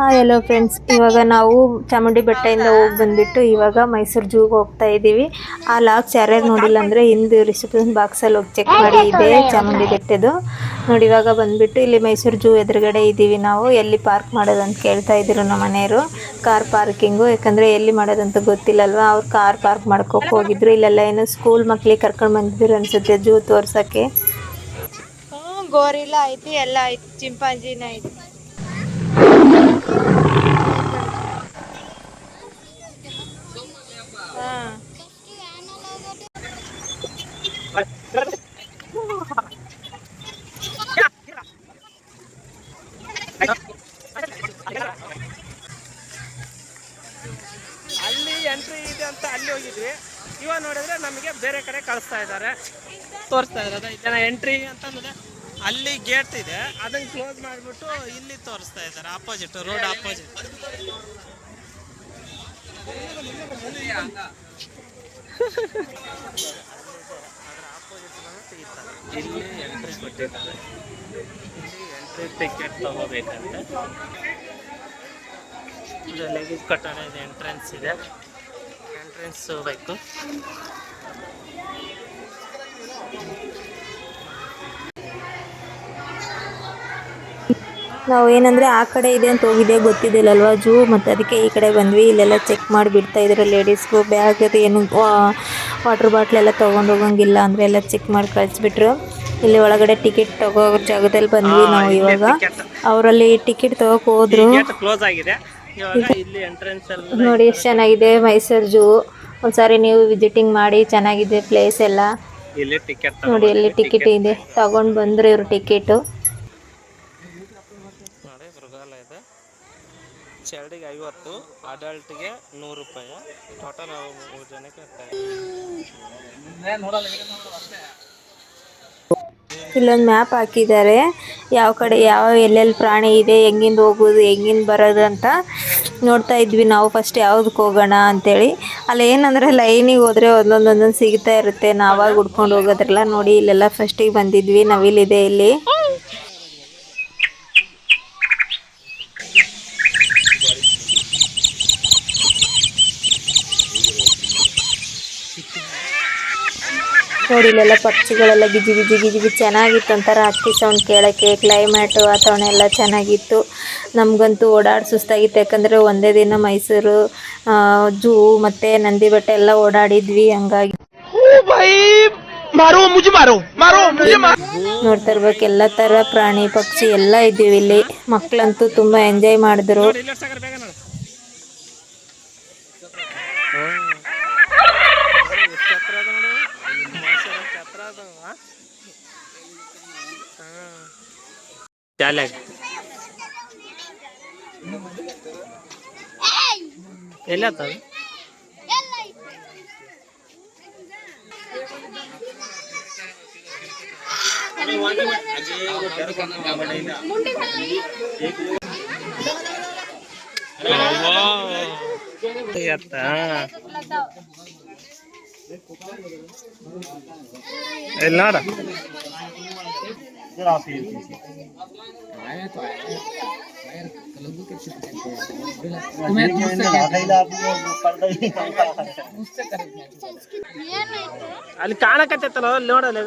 Hi hello friends ಇವಾಗ ನಾವು ಚಾಮುಂಡಿ ಬೆಟ್ಟದಿಂದ ಹೋಗಿ ಬಂದ್ಬಿಟ್ಟು ಇವಾಗ ಮೈಸೂರು ಜೂಗೆ ಹೋಗ್ತಾ ಇದ್ದೀವಿ. ಆ ಲಾಕ್ಸ್ ಯಾರ್ಯಾರು ನೋಡಿಲ್ಲ ಅಂದರೆ ಹಿಂದೆ ರಿಸೆಪ್ಷನ್ ಬಾಕ್ಸಲ್ಲಿ ಹೋಗಿ ಚೆಕ್ ಮಾಡಿ ಇದೆ ಚಾಮುಂಡಿ ಬೆಟ್ಟದು ನೋಡಿ, ಇವಾಗ ಬಂದ್ಬಿಟ್ಟು ಇಲ್ಲಿ ಮೈಸೂರು ಜೂ ಎದುರುಗಡೆ ಇದ್ದೀವಿ ನಾವು. ಎಲ್ಲಿ ಪಾರ್ಕ್ ಮಾಡೋದು ಅಂತ ಕೇಳ್ತಾ ಇದ್ದರು ನಮ್ಮ ಮನೆಯವರು. ಕಾರ್ ಪಾರ್ಕಿಂಗು ಯಾಕಂದರೆ ಎಲ್ಲಿ ಮಾಡೋದಂತ ಗೊತ್ತಿಲ್ಲಲ್ವಾ? ಅವ್ರು ಕಾರ್ ಪಾರ್ಕ್ ಮಾಡ್ಕೋಕೆ ಹೋಗಿದ್ರು. ಇಲ್ಲೆಲ್ಲ ಏನು ಸ್ಕೂಲ್ ಮಕ್ಳಿಗೆ ಕರ್ಕೊಂಡು ಬಂದಿದ್ರು ಅನಿಸುತ್ತೆ ಜೂ ತೋರ್ಸೋಕ್ಕೆ. ಗೋರಿಲ್ಲ ಐತಿ, ಎಲ್ಲ ಐತಿ. ಚಿಂಪಾಂಜಿನ ಐತಿ. ಎಂಟ್ರಿ ಇದೆ ಅಂತ ಅಲ್ಲಿ ಹೋಗಿದ್ವಿ. ಇವಾಗ ನೋಡಿದ್ರೆ ನಮಗೆ ಬೇರೆ ಕಡೆ ಕಳಿಸ್ತಾ ಇದ್ದಾರೆ. ತೋರಿಸ್ತಾ ಇದ್ದಾರೆ ಇದನ್ನ ಎಂಟ್ರಿ ಅಂತಂದ್ರೆ ಅಲ್ಲಿ ಗೇಟ್ ಇದೆ. ಅದನ್ನ ಕ್ಲೋಸ್ ಮಾಡಿಬಿಟ್ಟು ಇಲ್ಲಿ ತೋರಿಸ್ತಾ ಇದ್ದಾರೆ. ಆಪೋಸಿಟ್ ರೋಡ್ ಆಪೋಸಿಟ್ ಇಲ್ಲಿ ಎಂಟ್ರಿ ಕೊಟ್ಟಿದ್ದಾರೆ ಇಲ್ಲಿ ಎಂಟ್ರಿ ಟಿಕೆಟ್ ತಗೋಬೇಕಂತೆ ಲಗೇಜ್ ಕಟ್ಟಡ ಇದೆ ಎಂಟ್ರೆನ್ಸ್ ಇದೆ. ಎಂಟ್ರೆನ್ಸ್ ಬೇಕು ನಾವು ಏನಂದರೆ ಆ ಕಡೆ ಇದೆ ಅಂತ ಹೋಗಿದ್ದೆ ಗೊತ್ತಿದ್ದಿಲ್ಲಲ್ವಾ ಜೂ? ಮತ್ತೆ ಅದಕ್ಕೆ ಈ ಕಡೆ ಬಂದ್ವಿ. ಇಲ್ಲೆಲ್ಲ ಚೆಕ್ ಮಾಡಿ ಬಿಡ್ತಾ ಇದ್ರು ಲೇಡೀಸ್ಗೂ ಬ್ಯಾಗ್ ಅದು ಏನು ವಾಟರ್ ಬಾಟ್ಲ್ ಎಲ್ಲ ತಗೊಂಡು ಹೋಗಂಗಿಲ್ಲ ಅಂದ್ರೆ ಎಲ್ಲ ಚೆಕ್ ಮಾಡಿ ಕಳಿಸ್ಬಿಟ್ರು. ಇಲ್ಲಿ ಒಳಗಡೆ ಟಿಕೆಟ್ ತಗೋ ಜಾಗದಲ್ಲಿ ಬಂದ್ವಿ ನಾವು ಇವಾಗ. ಅವರಲ್ಲಿ ಟಿಕೆಟ್ ತಗೋಕ್ ಹೋದ್ರು. ಕ್ಲೋಸ್ ಆಗಿದೆ. ಇಲ್ಲಿ ನೋಡಿ ಎಷ್ಟು ಚೆನ್ನಾಗಿದೆ ಮೈಸೂರು ಜೂ. ಒಂದ್ಸಾರಿ ನೀವು ವಿಸಿಟಿಂಗ್ ಮಾಡಿ ಚೆನ್ನಾಗಿದೆ ಪ್ಲೇಸ್ ಎಲ್ಲ. ಇಲ್ಲಿ ಟಿಕೆಟ್ ನೋಡಿ ಎಲ್ಲಿ ಟಿಕೆಟ್ ಇದೆ. ತಗೊಂಡ್ ಬಂದ್ರು ಇವ್ರು ಟಿಕೆಟು ನೋಡಿ ಮೃಗಾಲಯ ಇದೆ. ಚರ್ಡಿಗೆ ಐವತ್ತು ಅಡಲ್ಟ್ಗೆ ನೂರು ರೂಪಾಯಿ. ಟೋಟಲ್ ಮೂರು ಜನಕ್ಕೆ ಇಲ್ಲೊಂದು ಮ್ಯಾಪ್ ಹಾಕಿದ್ದಾರೆ ಯಾವ ಕಡೆ ಯಾವ ಎಲ್ಲೆಲ್ಲಿ ಪ್ರಾಣಿ ಇದೆ, ಹೆಂಗಿಂದ ಹೋಗೋದು, ಹೆಂಗಿಂದ ಬರೋದು ಅಂತ ನೋಡ್ತಾ ಇದ್ವಿ ನಾವು. ಫಸ್ಟ್ ಯಾವ್ದಕ್ಕೆ ಹೋಗೋಣ ಅಂತೇಳಿ. ಅಲ್ಲಿ ಏನಂದರೆ ಲೈನಿಗೆ ಹೋದರೆ ಒಂದೊಂದು ಒಂದೊಂದು ಸಿಗ್ತಾ ಇರುತ್ತೆ. ನಾವಾಗಿ ಹುಡ್ಕೊಂಡು ಹೋಗೋದ್ರಲ್ಲ ನೋಡಿ ಇಲ್ಲೆಲ್ಲ ಫಸ್ಟಿಗೆ ಬಂದಿದ್ವಿ. ನವಿಲಿದೆ ಇಲ್ಲಿ. ನೋಡಿ ಇಲ್ಲೆಲ್ಲ ಪಕ್ಷಿಗಳೆಲ್ಲ ಗಿಜಿ ಗಿಜಿ ಗಿಜಿ ಗಿಜಿ ಚೆನ್ನಾಗಿತ್ತು ಒಂಥರ ಹಕ್ಕಿ ಸೌಂಡ್ ಕೇಳೋಕ್ಕೆ ಕ್ಲೈಮೇಟ್ ವಾತಾವರಣ ಎಲ್ಲ ಚೆನ್ನಾಗಿತ್ತು. ನಮಗಂತೂ ಓಡಾಡಿ ಸುಸ್ತಾಗಿತ್ತು. ಯಾಕಂದರೆ ಒಂದೇ ದಿನ ಮೈಸೂರು ಜೂ ಮತ್ತು ನಂದಿ ಬೆಟ್ಟ ಎಲ್ಲ ಓಡಾಡಿದ್ವಿ ಹಂಗಾಗಿ. ನೋಡ್ತಾ ಇರ್ಬೇಕು ಎಲ್ಲ ಥರ ಪ್ರಾಣಿ ಪಕ್ಷಿ ಎಲ್ಲ ಇದ್ದೀವಿ ಇಲ್ಲಿ. ಮಕ್ಕಳಂತೂ ತುಂಬ ಎಂಜಾಯ್ ಮಾಡಿದ್ರು ನೋಡಿ ಇಲ್ಲ ಸಾಗರ್ ಬೇಗ ನೋಡಿ ಎಷ್ಟು ಹತ್ರ ಅದ ನೋಡು ಮನುಷ್ಯರ ಎಷ್ಟು ಹತ್ರ ಅದ ಶಾಲೆಗೆ ಎಲ್ಲಿ ಆತದ ಎತ್ತ ಎಲ್ಲಿ ನೋಡ ಅಲ್ಲಿ ಕಾಣಕತ್ತೈತಲ್ಲ ಅಲ್ಲಿ ನೋಡಲ್ಲ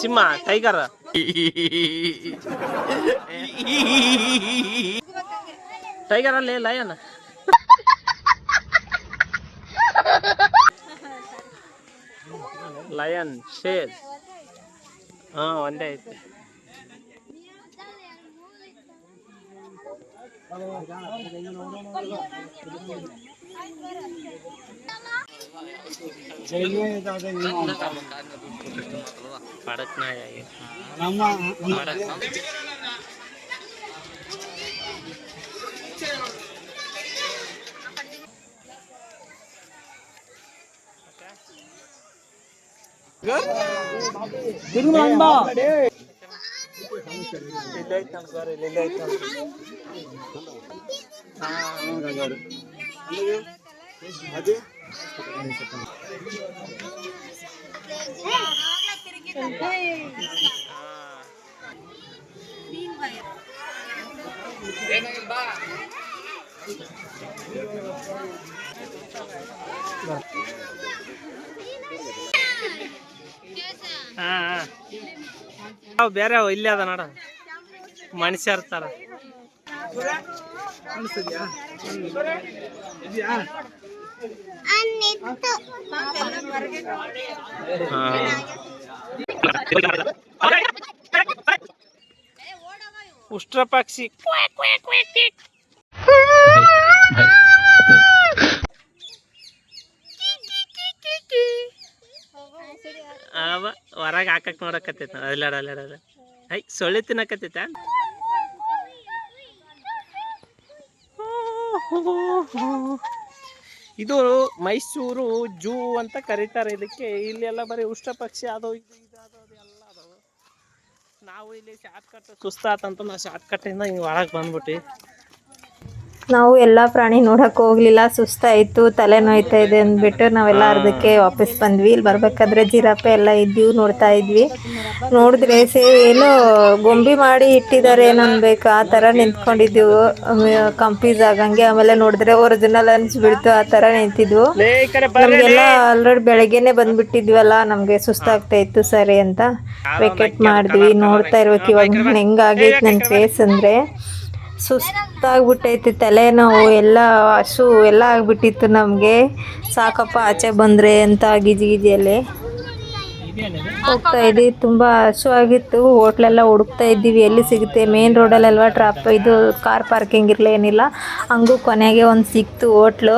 ಸಿಂಹ ಟೈಗರ್ ಟೈಗರ್ ಅಲ್ಲಿ ಲಯನ್ ಲಯನ್ ಶೇರ್ ಹಾ ಒಂದೇ ಐತಿ ಖಡಕ್ ನಾಯಿ తిరుగుండా అదే ಹಾ ಬೇರೆ ಇಲ್ಲೇ ಅದ ನೋಡ. ಮನುಷ್ಯ ಇರ್ತಾರ. ಉಷ್ಟ್ರ ಪಕ್ಷಿ ಅವ ಹೊರಗೆ ಹಾಕಕ್ ನೋಡಕತ್ತೈತ ಅಲ್ಲಾಡ ಅಲ್ಲಾಡ ಐ, ಸೊಳ್ಳೆ ತಿನ್ನಕತ್ತೈತ? ಇದು ಮೈಸೂರು ಜೂ ಅಂತ ಕರೀತಾರೆ ಇದಕ್ಕೆ. ಇಲ್ಲೆಲ್ಲ ಬರೀ ಉಷ್ಟ ಪಕ್ಷಿ ಅದು, ಇದು ಇದು, ಅದು ಅದು, ಎಲ್ಲ ಅದಾವು. ನಾವು ಇಲ್ಲಿ ಶಾರ್ಟ್ ಕಟ್ ಸುಸ್ತಾತಂತ ನಾವು ಶಾರ್ಟ್ ಕಟ್ಟಿಂದ ಹಿಂಗೆ ಒಳಗೆ ಬಂದ್ಬಿಟ್ಟು. ನಾವು ಎಲ್ಲ ಪ್ರಾಣಿ ನೋಡೋಕೆ ಹೋಗ್ಲಿಲ್ಲ ಸುಸ್ತಾಯಿತು ತಲೆ ನೋಯ್ತಾ ಇದೆ ಅಂದ್ಬಿಟ್ಟು ನಾವೆಲ್ಲ ಅರ್ಧಕ್ಕೆ ವಾಪಸ್ ಬಂದ್ವಿ. ಇಲ್ಲಿ ಬರ್ಬೇಕಾದ್ರೆ ಜಿರಾಫೆ ಎಲ್ಲ ಇದ್ದೀವಿ ನೋಡ್ತಾ ಇದ್ವಿ. ನೋಡಿದ್ರೆ ಸೇ ಏನೋ ಗೊಂಬಿ ಮಾಡಿ ಇಟ್ಟಿದ್ದಾರೆ ಏನು ಅನ್ಬೇಕು ಆ ಥರ ನಿಂತ್ಕೊಂಡಿದ್ದೆವು ಕಂಪೀಸ್ ಆಗಂಗೆ ಆಮೇಲೆ ನೋಡಿದ್ರೆ ಒರಿಜಿನಲ್ ಅನ್ಸ್ಬಿಡ್ತು ಆ ಥರ ನಿಂತಿದ್ವು. ನಮಗೆಲ್ಲ ಆಲ್ರೆಡಿ ಬೆಳಗ್ಗೆನೆ ಬಂದ್ಬಿಟ್ಟಿದ್ವಲ್ಲ ನಮಗೆ ಸುಸ್ತಾಗ್ತಾ ಇತ್ತು ಸರಿ ಅಂತ. ವೆಕೆಟ್ ಮಾಡಿದ್ವಿ ನೋಡ್ತಾ ಇರ್ಬೇಕು ಇವಾಗ. ಹೆಂಗಾಗೈತೆ ನನ್ನ ಫೇಸ್ ಅಂದರೆ. ಸುಸ್ತಾಗ್ಬಿಟ್ಟೈತಿ ತಲೆನೋವು ಎಲ್ಲ ಹಸು ಎಲ್ಲ ಆಗ್ಬಿಟ್ಟಿತ್ತು ನಮಗೆ. ಸಾಕಪ್ಪ ಆಚೆ ಬಂದರೆ ಅಂತ ಗಿಜಿ ಗಿಜಿಯಲ್ಲಿ. ಹೋಗ್ತಾ ಇದ್ದೀವಿ, ತುಂಬ ಹಸು ಆಗಿತ್ತು. ಹೋಟ್ಲೆಲ್ಲ ಹುಡುಕ್ತಾ ಇದ್ದೀವಿ, ಎಲ್ಲಿ ಸಿಗುತ್ತೆ? ಮೇನ್ ರೋಡಲ್ಲೆಲ್ವ ಟ್ರಾಪ್ ಇದು ಕಾರ್ ಪಾರ್ಕಿಂಗ್ ಇರಲಿ ಏನಿಲ್ಲ. ಹಂಗೂ ಕೊನೆಗೆ ಒಂದು ಸಿಕ್ತು ಹೋಟ್ಲು.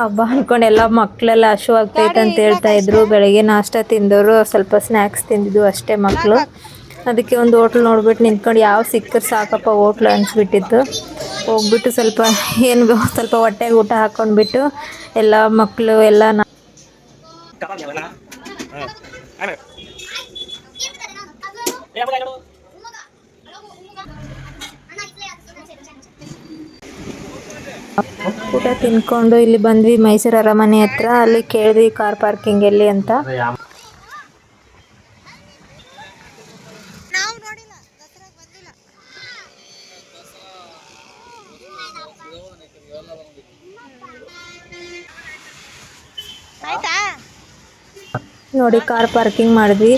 ಹಬ್ಬ ಅಂದ್ಕೊಂಡು ಎಲ್ಲ ಮಕ್ಕಳೆಲ್ಲ ಹಸು ಆಗ್ತೈತೆ ಅಂತ ಹೇಳ್ತಾ ಇದ್ರು. ಬೆಳಗ್ಗೆ ನಾಷ್ಟ ತಿಂದವರು, ಸ್ವಲ್ಪ ಸ್ನ್ಯಾಕ್ಸ್ ತಿಂದಿದ್ದು ಅಷ್ಟೇ ಮಕ್ಕಳು ಅದಕ್ಕೆ ಒಂದು ಹೋಟ್ಲ್ ನೋಡ್ಬಿಟ್ಟು ನಿಂತ್ಕೊಂಡು ಯಾವ ಸಿಕ್ಕರ್ ಸಾಕಪ್ಪ ಹೋಟ್ಲ್ ಅನಿಸ್ಬಿಟ್ಟಿತ್ತು. ಹೋಗ್ಬಿಟ್ಟು ಸ್ವಲ್ಪ ಏನು ಸ್ವಲ್ಪ ಹೊಟ್ಟೆಗೆ ಊಟ ಹಾಕ್ಕೊಂಡ್ಬಿಟ್ಟು ಎಲ್ಲ ಮಕ್ಕಳು ಎಲ್ಲ ಊಟ ತಿನ್ಕೊಂಡು ಇಲ್ಲಿ ಬಂದ್ವಿ ಮೈಸೂರು ಅರಮನೆ ಹತ್ರ. ಅಲ್ಲಿ ಕೇಳಿದ್ವಿ ಕಾರ್ ಪಾರ್ಕಿಂಗ್ ಎಲ್ಲಿ ಅಂತ ನಾವು ನೋಡಿಲ್ಲ ದಸರಾಗ್ ಬಂದಿಲ್ಲ ಆಯ್ತಾ ನೋಡಿ ಕಾರ್ ಪಾರ್ಕಿಂಗ್ ಮಾಡಿದ್ವಿ.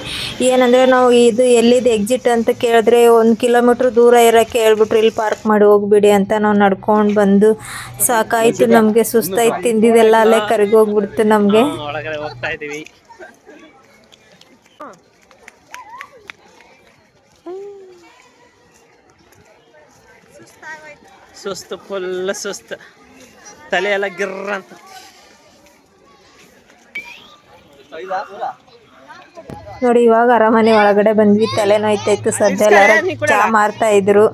ಏನಂದರೆ ನಾವು ಇದು ಎಲ್ಲಿದೆ ಎಕ್ಸಿಟ್ ಅಂತ ಕೇಳಿದ್ರೆ ಒಂದು ಕಿಲೋಮೀಟ್ರ್ ದೂರ ಇರೋಕ್ಕೆ ಹೇಳ್ಬಿಟ್ರು, ಇಲ್ಲಿ ಪಾರ್ಕ್ ಮಾಡಿ ಹೋಗ್ಬಿಡಿ ಅಂತ ನಾವು ನಡ್ಕೊಂಡು ಬಂದು ಸಾಕಾಯಿತು ನಮಗೆ. ಸುಸ್ತಾಯ್ತು, ತಿಂದಿದ್ದೆಲ್ಲ ಅಲ್ಲೇ ಕರಗೋಗ್ಬಿಡ್ತು ನಮಗೆ. ಸುಸ್ತು ಫುಲ್ ಸುಸ್ತು. ತಲೆ ಎಲ್ಲ ಗಿರ್ರ ಅಂತ. ನೋಡಿ ಇವಾಗ ಅರಮನೆ ಒಳಗಡೆ ಬಂದ್ವಿ. ತಲೆ ನೋಯ್ತಾಯಿತ್ತು ಸದ್ಯ ಎಲ್ಲರೂ ಚಾ ಮಾರ್ತಾ ಇದ್ರು.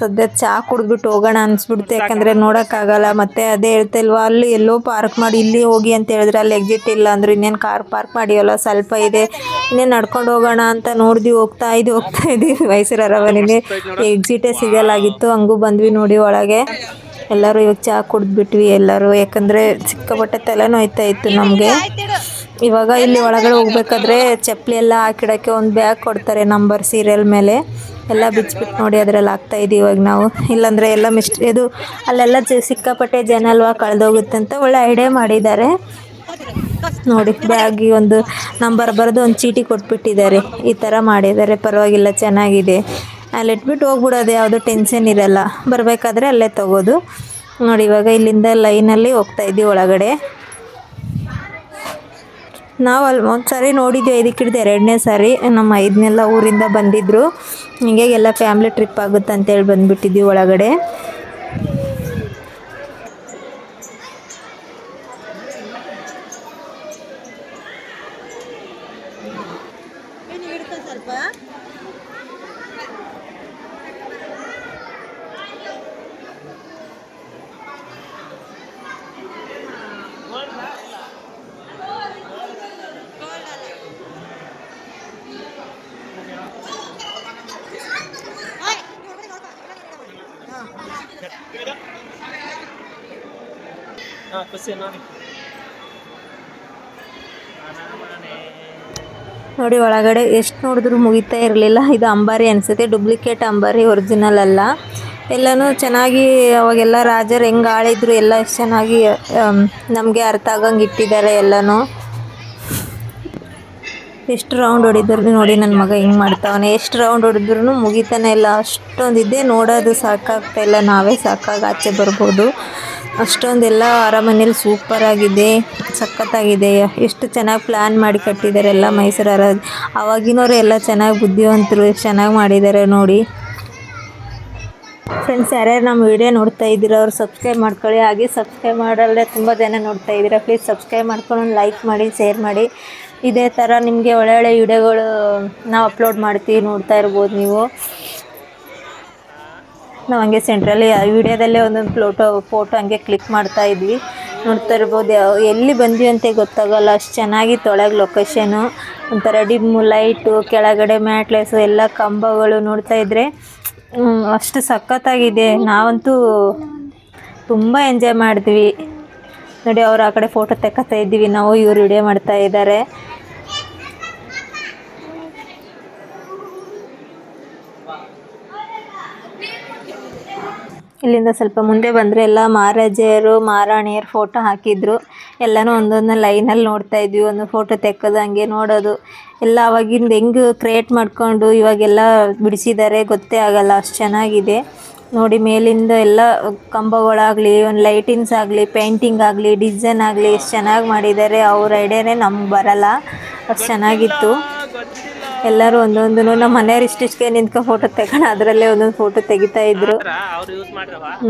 ಸದ್ಯ ಚಾ ಕುಡಿದ್ಬಿಟ್ಟು ಹೋಗೋಣ ಅನ್ಸ್ಬಿಡ್ತು. ಯಾಕಂದರೆ ನೋಡೋಕ್ಕಾಗಲ್ಲ. ಮತ್ತೆ ಅದೇ ಹೇಳ್ತಾ ಇಲ್ವಾ ಅಲ್ಲಿ ಎಲ್ಲೋ ಪಾರ್ಕ್ ಮಾಡಿ ಇಲ್ಲಿ ಹೋಗಿ ಅಂತ ಹೇಳಿದ್ರೆ ಅಲ್ಲಿ ಎಕ್ಸಿಟ್ ಇಲ್ಲ ಅಂದ್ರೆ. ಇನ್ನೇನು ಕಾರ್ ಪಾರ್ಕ್ ಮಾಡಿಯಲ್ಲ? ಸ್ವಲ್ಪ ಇದೆ. ಇನ್ನೇನು ನಡ್ಕೊಂಡು ಹೋಗೋಣ ಅಂತ ನೋಡಿದ್ವಿ ಹೋಗ್ತಾ ಇದ್ವಿ ಹೋಗ್ತಾ ಇದ್ವಿ ಮೈಸೂರು ಅರಮನೆಗೆ ಎಕ್ಸಿಟೇ ಸಿಗಲಾಗಿತ್ತು. ಹಂಗೂ ಬಂದ್ವಿ ನೋಡಿ ಒಳಗೆ. ಎಲ್ಲರೂ ಇವಾಗ ಚಾ ಕುಡಿದ್ಬಿಟ್ವಿ ಎಲ್ಲರೂ. ಯಾಕಂದರೆ ಸಿಕ್ಕಾಪಟ್ಟೆ ತಲೆ ನೋಯ್ತಾ ಇತ್ತು ನಮಗೆ. ಇವಾಗ ಇಲ್ಲಿ ಒಳಗಡೆ ಹೋಗ್ಬೇಕಾದ್ರೆ ಚಪ್ಪಲಿ ಎಲ್ಲ ಹಾಕಿಡೋಕ್ಕೆ ಒಂದು ಬ್ಯಾಗ್ ಕೊಡ್ತಾರೆ ನಂಬರ್ ಸೀರಿಯಲ್ ಮೇಲೆ. ಎಲ್ಲ ಬಿಚ್ಚಿಬಿಟ್ಟು ನೋಡಿ ಅದರಲ್ಲಿ ಹಾಕ್ತಾ ಇದೀವಿ ಇವಾಗ ನಾವು. ಇಲ್ಲಾಂದರೆ ಎಲ್ಲ ಮಿಸ್ಟ್ ಇದು ಅಲ್ಲೆಲ್ಲ ಜ- ಸಿಕ್ಕಾಪಟ್ಟೆ ಜನ ಅಲ್ವಾ ಕಳೆದೋಗುತ್ತೆ ಅಂತ ಒಳ್ಳೆ ಐಡಿಯಾ ಮಾಡಿದ್ದಾರೆ. ನೋಡಿ, ಬ್ಯಾಗಿ ಒಂದು ನಂಬರ್ ಬರೆದು ಒಂದು ಚೀಟಿ ಕೊಟ್ಬಿಟ್ಟಿದ್ದಾರೆ. ಈ ಥರ ಮಾಡಿದ್ದಾರೆ. ಪರವಾಗಿಲ್ಲ, ಚೆನ್ನಾಗಿದೆ. ಅಲ್ಲಿ ಇಟ್ಬಿಟ್ಟು ಹೋಗ್ಬಿಡೋದು, ಯಾವುದೋ ಟೆನ್ಷನ್ ಇರಲ್ಲ. ಬರಬೇಕಾದ್ರೆ ಅಲ್ಲೇ ತಗೋದು. ನೋಡಿ, ಇವಾಗ ಇಲ್ಲಿಂದ ಲೈನಲ್ಲಿ ಹೋಗ್ತಾ ಇದ್ದೀವಿ ಒಳಗಡೆ. ನಾವು ಅಲ್ಲಿ ಒಂದು ಸಾರಿ ನೋಡಿದ್ವಿ ಇದಕ್ಕೆ ಹಿಡ್ದು ಎರಡನೇ ಸಾರಿ ನಮ್ಮ ಐದನೆಲ್ಲ ಊರಿಂದ ಬಂದಿದ್ದರು ಹಿಂಗೆ ಎಲ್ಲ ಫ್ಯಾಮ್ಲಿ ಟ್ರಿಪ್ ಆಗುತ್ತೆ ಅಂತೇಳಿ ಬಂದುಬಿಟ್ಟಿದ್ವಿ ಒಳಗಡೆ. ನೋಡಿ ನೋಡಿ ಒಳಗಡೆ ಎಷ್ಟು ನೋಡಿದ್ರು ಮುಗಿತಾ ಇರಲಿಲ್ಲ. ಇದು ಅಂಬಾರಿ ಅನಿಸುತ್ತೆ ಡುಪ್ಲಿಕೇಟ್ ಅಂಬಾರಿ ಒರಿಜಿನಲ್ ಅಲ್ಲ. ಎಲ್ಲನೂ ಚೆನ್ನಾಗಿ ಅವಾಗೆಲ್ಲ ರಾಜರು ಹೆಂಗೆ ಆಳಿದ್ರು ಎಲ್ಲ ಎಷ್ಟು ಚೆನ್ನಾಗಿ ನಮಗೆ ಅರ್ಥ ಆಗಂಗೆ ಇಟ್ಟಿದ್ದಾರೆ ಎಲ್ಲನೂ. ಎಷ್ಟು ರೌಂಡ್ ಹೊಡಿದ್ರು ನೋಡಿ ನನ್ನ ಮಗ ಹಿಂಗೆ ಮಾಡ್ತಾವನೆ. ಎಷ್ಟು ರೌಂಡ್ ಹೊಡೆದ್ರು ಮುಗಿತಾನೆ ಇಲ್ಲ. ಅಷ್ಟೊಂದಿದೆ ನೋಡೋದು ಸಾಕಾಗ್ತಾ ಇಲ್ಲ. ನಾವೇ ಸಾಕಾಗಿ ಆಚೆ ಬರ್ಬೋದು. ಅಷ್ಟೊಂದೆಲ್ಲ ಅರಮನೇಲಿ ಸೂಪರಾಗಿದೆ ಸಖತ್ತಾಗಿದೆ. ಎಷ್ಟು ಚೆನ್ನಾಗಿ ಪ್ಲ್ಯಾನ್ ಮಾಡಿ ಕಟ್ಟಿದ್ದಾರೆ ಎಲ್ಲ ಮೈಸೂರು ಅರ ಅವಾಗಿನವರು ಎಲ್ಲ ಚೆನ್ನಾಗಿ ಬುದ್ಧಿವಂತರು, ಚೆನ್ನಾಗಿ ಮಾಡಿದ್ದಾರೆ ನೋಡಿ. ಫ್ರೆಂಡ್ಸ್ ಯಾರ್ಯಾರು ನಮ್ಮ ವಿಡಿಯೋ ನೋಡ್ತಾ ಇದ್ದೀರ ಅವ್ರು ಸಬ್ಸ್ಕ್ರೈಬ್ ಮಾಡ್ಕೊಳ್ಳಿ. ಹಾಗೆ ಸಬ್ಸ್ಕ್ರೈಬ್ ಮಾಡಲ್ಲೇ ತುಂಬ ಜನ ನೋಡ್ತಾ ಇದ್ದೀರಾ ಪ್ಲೀಸ್ ಸಬ್ಸ್ಕ್ರೈಬ್ ಮಾಡ್ಕೊಂಡು ಲೈಕ್ ಮಾಡಿ ಶೇರ್ ಮಾಡಿ. ಇದೇ ಥರ ನಿಮಗೆ ಒಳ್ಳೆ ಒಳ್ಳೆ ವಿಡಿಯೋಗಳು ನಾವು ಅಪ್ಲೋಡ್ ಮಾಡ್ತೀವಿ ನೋಡ್ತಾ ಇರ್ಬೋದು ನೀವು. ನಾವು ಹಂಗೆ ಸೆಂಟ್ರಲ್ಲಿ ವಿಡಿಯೋದಲ್ಲೇ ಒಂದೊಂದು ಫ್ಲೋಟೋ ಫೋಟೋ ಹಂಗೆ ಕ್ಲಿಕ್ ಮಾಡ್ತಾ ಇದ್ವಿ. ನೋಡ್ತಾ ಇರ್ಬೋದು ಎಲ್ಲಿ ಬಂದ್ವಿ ಅಂತ ಗೊತ್ತಾಗಲ್ಲ. ಅಷ್ಟು ಚೆನ್ನಾಗಿತ್ತು ಒಳಗೆ ಲೊಕೇಶನು ಒಂಥರ ಡಿಮ್ಮು ಲೈಟು ಕೆಳಗಡೆ ಮ್ಯಾಟ್ಲೆಸು ಎಲ್ಲ ಕಂಬಗಳು ನೋಡ್ತಾ ಇದ್ದರೆ ಅಷ್ಟು ಸಖತ್ತಾಗಿದೆ. ನಾವಂತೂ ತುಂಬ ಎಂಜಾಯ್ ಮಾಡಿದ್ವಿ. ನೋಡಿ, ಅವ್ರು ಆ ಕಡೆ ಫೋಟೋ ತೆಕ್ಕತ್ತಾ ಇದ್ದೀವಿ. ನಾವು ಇವ್ರು ವಿಡಿಯೋ ಮಾಡ್ತಾ ಇದ್ದಾರೆ ಇಲ್ಲಿಂದ ಸ್ವಲ್ಪ ಮುಂದೆ ಬಂದರೆ ಎಲ್ಲ ಮಹಾರಾಜರು ಮಹಾರಾಣಿಯರ ಫೋಟೋ ಹಾಕಿದ್ರು. ಎಲ್ಲನೂ ಒಂದೊಂದು ಲೈನಲ್ಲಿ ನೋಡ್ತಾ ಇದ್ವಿ. ಒಂದು ಫೋಟೋ ತೆಕ್ಕದಂಗೆ ಹಂಗೆ ನೋಡೋದು. ಎಲ್ಲ ಅವಾಗಿಂದ ಹೆಂಗೆ ಕ್ರಿಯೇಟ್ ಮಾಡ್ಕೊಂಡು ಇವಾಗೆಲ್ಲ ಬಿಡಿಸಿದ್ದಾರೆ ಗೊತ್ತೇ ಆಗಲ್ಲ. ಅಷ್ಟು ಚೆನ್ನಾಗಿದೆ. ನೋಡಿ ಮೇಲಿಂದ ಎಲ್ಲ ಕಂಬಗಳಾಗಲಿ ಒಂದು ಲೈಟಿಂಗ್ಸ್ ಆಗಲಿ ಪೇಂಟಿಂಗ್ ಆಗಲಿ ಡಿಸೈನ್ ಆಗಲಿ ಎಷ್ಟು ಚೆನ್ನಾಗಿ ಮಾಡಿದ್ದಾರೆ ಅವ್ರ ಐಡಿಯಾನೇ ನಮ್ಗೆ ಬರಲ್ಲ. ಅಷ್ಟು ಚೆನ್ನಾಗಿತ್ತು. ಎಲ್ಲರೂ ಒಂದೊಂದು ನಮ್ಮ ಮನೆಯವ್ರು ಇಷ್ಟಿಷ್ಟಕ್ಕೆ ನಿಂತ್ಕೊಂಡು ಫೋಟೋ ತೆಗೋಣ ಅದರಲ್ಲೇ ಒಂದೊಂದು ಫೋಟೋ ತೆಗಿತಾ ಇದ್ರು.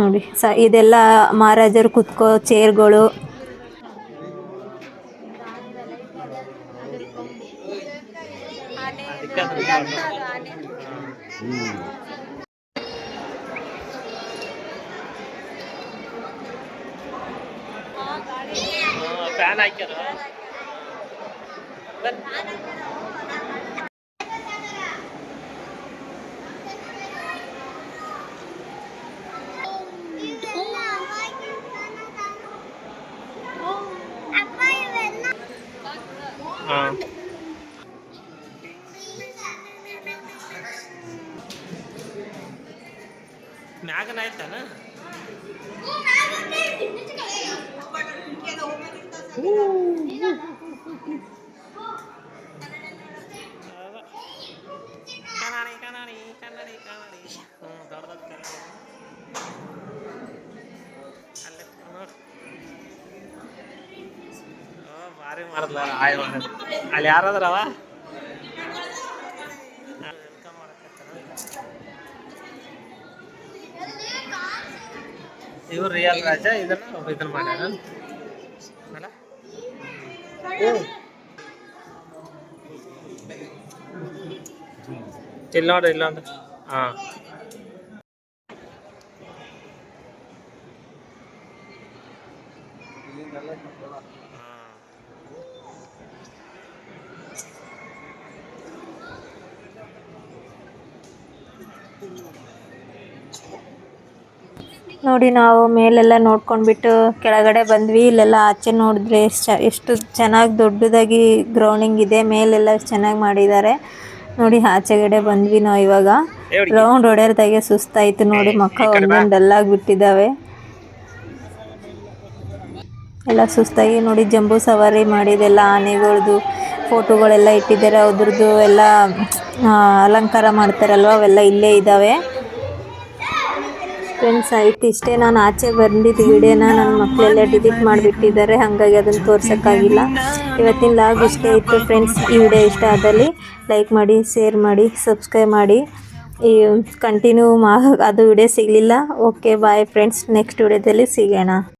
ನೋಡಿ ಸ ಇದೆಲ್ಲ ಮಹಾರಾಜರು ಕುತ್ಕೋ ಚೇರ್ಗಳು ಫ್ಯಾನ್ ಹಾಕ್ಯಾರ. ಆಯ್ತಾನ ಕನ್ನಡಿ ಕನ್ನಡಿ ಕನ್ನಡಿ ಕನ್ನಡಿ. ಹ್ಞೂ, ದೊಡ್ಡದ ಕನ್ನಡಿ. ಅಲ್ಲೇ ನೋಡು. ಭಾರಿ ಮಾಡಿದ್ಲ, ಆಯ್ ಮಾಡಿದ್ ಅಲ್ಲಿ ಯಾರದ್ರವ? ಇವ್ರು ರಿಯಲ್ ರಾಜ ಇದನ್ನ ಇದನ್ನ ಮಾಡ್ಯಾರ ಅಲ್ಲ ಇಲ್ಲಿ ನೋಡು ಇಲ್ಲೊಂದು ಹಾಂ ನೋಡಿ ನಾವು ಮೇಲೆಲ್ಲ ನೋಡ್ಕೊಂಡ್ಬಿಟ್ಟು ಕೆಳಗಡೆ ಬಂದ್ವಿ. ಇಲ್ಲೆಲ್ಲ ಆಚೆ ನೋಡಿದ್ರೆ ಎಷ್ಟು ಚೆನ್ನಾಗಿ ದೊಡ್ಡದಾಗಿ ಗ್ರೌಂಡಿಂಗ್ ಇದೆ. ಮೇಲೆಲ್ಲ ಚೆನ್ನಾಗಿ ಮಾಡಿದ್ದಾರೆ. ನೋಡಿ ಆಚೆಗಡೆ ಬಂದ್ವಿ ನಾವು ಇವಾಗ. ರೌಂಡ್ ಹೊಡೆಯೋದಾಗೆ ಸುಸ್ತಾಯ್ತು ನೋಡಿ ಮಕ್ಕ ಒಂದೊಂದು ಡಲ್ಲಾಗಿ ಬಿಟ್ಟಿದ್ದಾವೆ. ಎಲ್ಲ ಸುಸ್ತಾಗಿ ನೋಡಿ ಜಂಬೂ ಸವಾರಿ ಮಾಡಿದೆಲ್ಲ ಆನೆಗಳದ್ದು ಫೋಟೋಗಳೆಲ್ಲ ಇಟ್ಟಿದ್ದಾರೆ. ಅದ್ರದ್ದು ಎಲ್ಲ ಅಲಂಕಾರ ಮಾಡ್ತಾರಲ್ವ? ಅವೆಲ್ಲ ಇಲ್ಲೇ ಇದ್ದಾವೆ. ಫ್ರೆಂಡ್ಸ್ ಆಯ್ತು. ಇಷ್ಟೇ ನಾನು ಆಚೆ ಬಂದಿದ್ದು ವಿಡಿಯೋನ ನನ್ನ ಮಕ್ಕಳೆಲ್ಲ ಡಿಲೀಟ್ ಮಾಡಿಬಿಟ್ಟಿದ್ದಾರೆ, ಹಾಗಾಗಿ ಅದನ್ನು ತೋರ್ಸೋಕ್ಕಾಗಿಲ್ಲ. ಇವತ್ತಿನ ಲಾಗ್ ಇಷ್ಟೇ ಇತ್ತು ಫ್ರೆಂಡ್ಸ್ ಈ ವಿಡಿಯೋ ಇಷ್ಟ ಆದಲ್ಲಿ ಲೈಕ್ ಮಾಡಿ ಶೇರ್ ಮಾಡಿ ಸಬ್ಸ್ಕ್ರೈಬ್ ಮಾಡಿ. ಈ ಕಂಟಿನ್ಯೂ ಮಾ ಅದು ವಿಡಿಯೋ ಸಿಗಲಿಲ್ಲ. ಓಕೆ ಬಾಯ್ ಫ್ರೆಂಡ್ಸ್ ನೆಕ್ಸ್ಟ್ ವಿಡಿಯೋದಲ್ಲಿ ಸಿಗೋಣ.